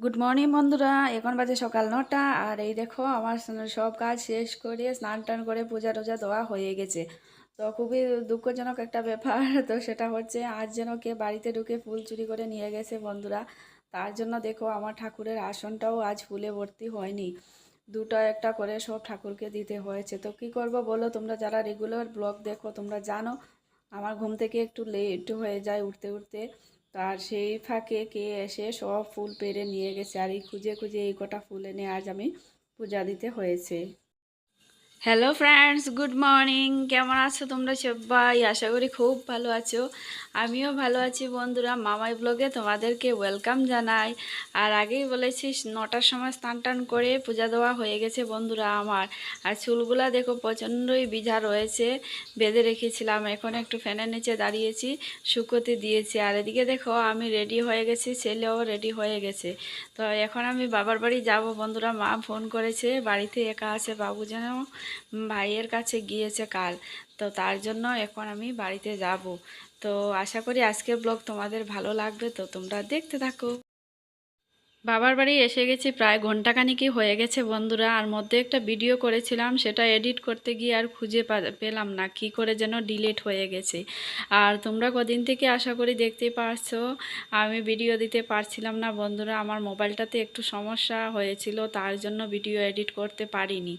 Good morning বন্ধুরা। এখন বাজে সকাল নটা, আর এই দেখো, আমার সব কাজ শেষ করে স্নান টান করে পূজা টুজা দেওয়া হয়ে গেছে। তো খুবই দুঃখজনক একটা ব্যাপার, তো সেটা হচ্ছে আজ যেন কে বাড়িতে ঢুকে ফুল চুরি করে নিয়ে গেছে বন্ধুরা। তার জন্য দেখো, আমার ঠাকুরের আসনটাও আজ ফুলে ভর্তি হয়নি। দুটো একটা করে সব ঠাকুরকে দিতে হয়েছে। তো কি করব বলো, তোমরা যারা রেগুলার ব্লগ দেখো, তোমরা জানো, আমার ঘুম থেকে একটু লেট হয়ে যায় উঠতে উঠতে। তার সেই ফাঁকে কে এসে সব ফুল পেরে নিয়ে গেছে। আর এই খুঁজে খুঁজে এই কটা ফুল এনে আজ আমি পূজা দিতে হয়েছে। হ্যালো ফ্রেন্ডস গুড মর্নিং কেমন আছো তোমরা সবাই? আশা করি খুব ভালো আছো। আমিও ভালো আছি, বন্ধুরা। মামাই ব্লগে তোমাদেরকে ওয়েলকাম জানাই। আর আগেই বলেছি, নটার সময় স্নান টান করে পূজা দেওয়া হয়ে গেছে, বন্ধুরা আমার। আর চুলগুলা দেখো, প্রচণ্ডই বিঝা রয়েছে। বেঁধে রেখেছিলাম। এখন একটু ফ্যানের নিচে দাঁড়িয়েছি, শুকোতে দিয়েছি। আর এদিকে দেখো, আমি রেডি হয়ে গেছি, ছেলেও রেডি হয়ে গেছে। তো এখন আমি বাবার বাড়ি যাব, বন্ধুরা। মা ফোন করেছে, বাড়িতে একা আছে বাবু যেন ভাইয়ের কাছে গিয়েছে কাল। তো তার জন্য এখন আমি বাড়িতে যাব। তো আশা করি আজকের ব্লগ তোমাদের ভালো লাগবে। তো তোমরা দেখতে থাকো। বাবার বাড়ি এসে গেছি প্রায় ঘন্টাখানিকই হয়ে গেছে বন্ধুরা, আর মধ্যে একটা ভিডিও করেছিলাম, সেটা এডিট করতে গিয়ে আর খুঁজে পেলাম না, কি করে যেন ডিলিট হয়ে গেছে। আর তোমরা কদিন থেকে আশা করি দেখতে পারছ, আমি ভিডিও দিতে পারছিলাম না বন্ধুরা, আমার মোবাইলটাতে একটু সমস্যা হয়েছিল, তার জন্য ভিডিও এডিট করতে পারিনি।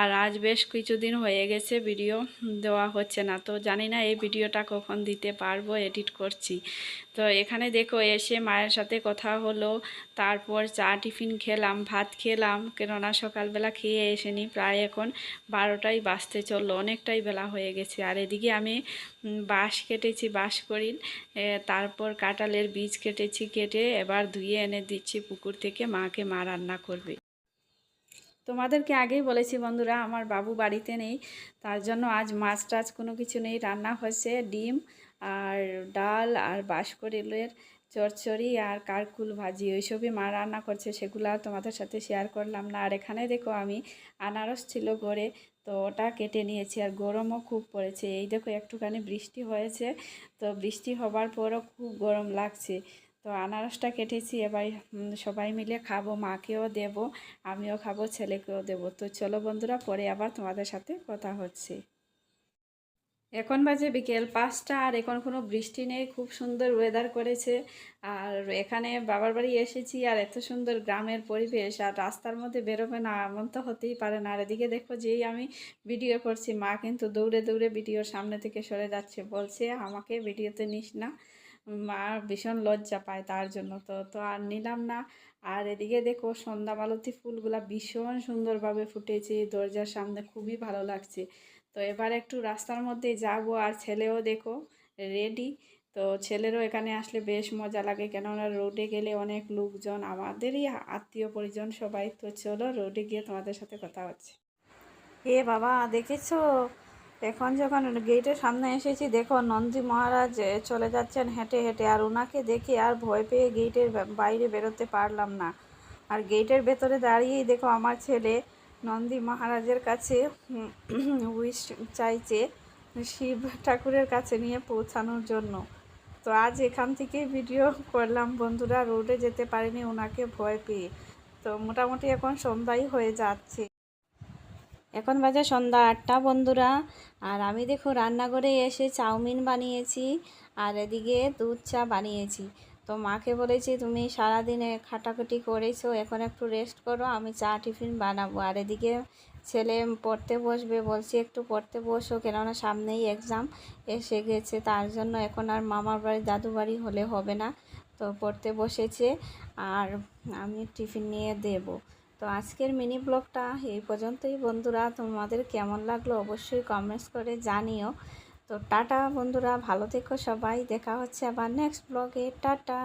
আর আজ বেশ কিছুদিন হয়ে গেছে ভিডিও দেওয়া হচ্ছে না, তো জানি না এই ভিডিওটা কখন দিতে পারব এডিট করছি। তো এখানে দেখো, এসে মায়ের সাথে কথা হলো, তারপর চা, টিফিন খেলাম, ভাত খেলাম, কেননা সকালবেলা খেয়ে এসেনি, প্রায় এখন বারোটাই বাজতে চলল, অনেকটাই বেলা হয়ে গেছে। আর এদিকে আমি বাঁশ কেটেছি, বাঁশ করিল তারপর কাঁঠালের বীজ কেটেছি, কেটে এবার ধুয়ে এনে দিচ্ছি পুকুর থেকে মাকে মা রান্না করবে। তোমাদেরকে আগেই বলেছি বন্ধুরা, আমার বাবু বাড়িতে নেই, তার জন্য আজ মাছ টাছ কোনো কিছু নেই, রান্না হয়েছে, ডিম আর ডাল আর বাঁশকরিলের চচ্চড়ি আর কারকুল ভাজি, ওইসবই মা রান্না করছে, সেগুলো তোমাদের সাথে শেয়ার করলাম না। আর এখানে দেখো আমি আনারস ছিল ঘরে তো ওটা কেটে নিয়েছি আর গরমও খুব পড়েছে। এই দেখো একটুখানি বৃষ্টি হয়েছে, তো বৃষ্টি হবার পরও খুব গরম লাগছে। তো আনারসটা কেটেছি, এবার সবাই মিলে খাব, মাকেও দেব, আমিও খাব, ছেলেকেও দেবো। তো চলো বন্ধুরা, পরে আবার তোমাদের সাথে কথা হচ্ছে। এখন বাজে বিকেল পাঁচটা আর এখন কোনো বৃষ্টি নেই, খুব সুন্দর ওয়েদার করেছে। আর এখানে বাবার বাড়ি এসেছি আর এত সুন্দর গ্রামের পরিবেশ, আর রাস্তার মধ্যে বেরোবে না, এমন তো হতেই পারে না। আর এদিকে দেখো যেই আমি ভিডিও করছি, মা কিন্তু দৌড়ে দৌড়ে ভিডিওর সামনে থেকে সরে যাচ্ছে, বলছে আমাকে ভিডিওতে নিস না। মা ভীষণ লজ্জা পায় তার জন্য। তো তো আর নিলাম না। আর এদিকে দেখো সন্ধ্যা মালতী ফুলগুলা ভীষণ সুন্দরভাবে ফুটেছে। দরজার সামনে খুবই ভালো লাগছে। তো এবার একটু রাস্তার মধ্যে যাব আর ছেলেও দেখো রেডি তো ছেলেরও এখানে আসলে বেশ মজা লাগে। কেননা রোডে গেলে অনেক লোকজন, আমাদেরই আত্মীয় পরিজন সবাই। তো চলো রোডে গিয়ে তোমাদের সাথে কথা হচ্ছে। এ বাবা, দেখেছ? এখন যখন গেটের সামনে এসেছি, দেখো নন্দী মহারাজ চলে যাচ্ছেন হেঁটে হেঁটে। আর ওনাকে দেখে আর ভয় পেয়ে গেটের বাইরে বেরোতে পারলাম না। আর গেটের ভেতরে দাঁড়িয়েই দেখো আমার ছেলে নন্দী মহারাজের কাছে উইশ চাইছে শিব ঠাকুরের কাছে নিয়ে পৌঁছানোর জন্য। তো আজ এখান থেকেই ভিডিও করলাম। বন্ধুরা রোডে যেতে পারিনি ওনাকে ভয় পেয়ে। তো মোটামুটি এখন সন্ধ্যাই হয়ে যাচ্ছে। এখন বাজে সন্ধ্যা আটটা, বন্ধুরা। আর আমি দেখো রান্নাঘরে এসে চাউমিন বানিয়েছি আর এদিকে দুধ চা বানিয়েছি। তো মাকে বলেছি, তুমি সারাদিনে খাটাখাটি করেছ, এখন একটু রেস্ট করো, আমি চা টিফিন বানাবো। আর এদিকে ছেলে পড়তে বসবে, বলছি, একটু পড়তে বসো, কেননা সামনেই এক্সাম এসে গেছে, তার জন্য এখন আর মামার বাড়ি, দাদু বাড়ি হলে হবে না। তো পড়তে বসেছে, আর আমি টিফিন নিয়ে দেবো। তো আজকের মিনি ব্লগটা এই পর্যন্তই। বন্ধুরা, তোমাদের কেমন লাগল অবশ্যই কমেন্টস করে জানিও। তো টাটা বন্ধুরা, ভালো থেকো সবাই। দেখা হচ্ছে আবার নেক্সট ব্লগে টাটা!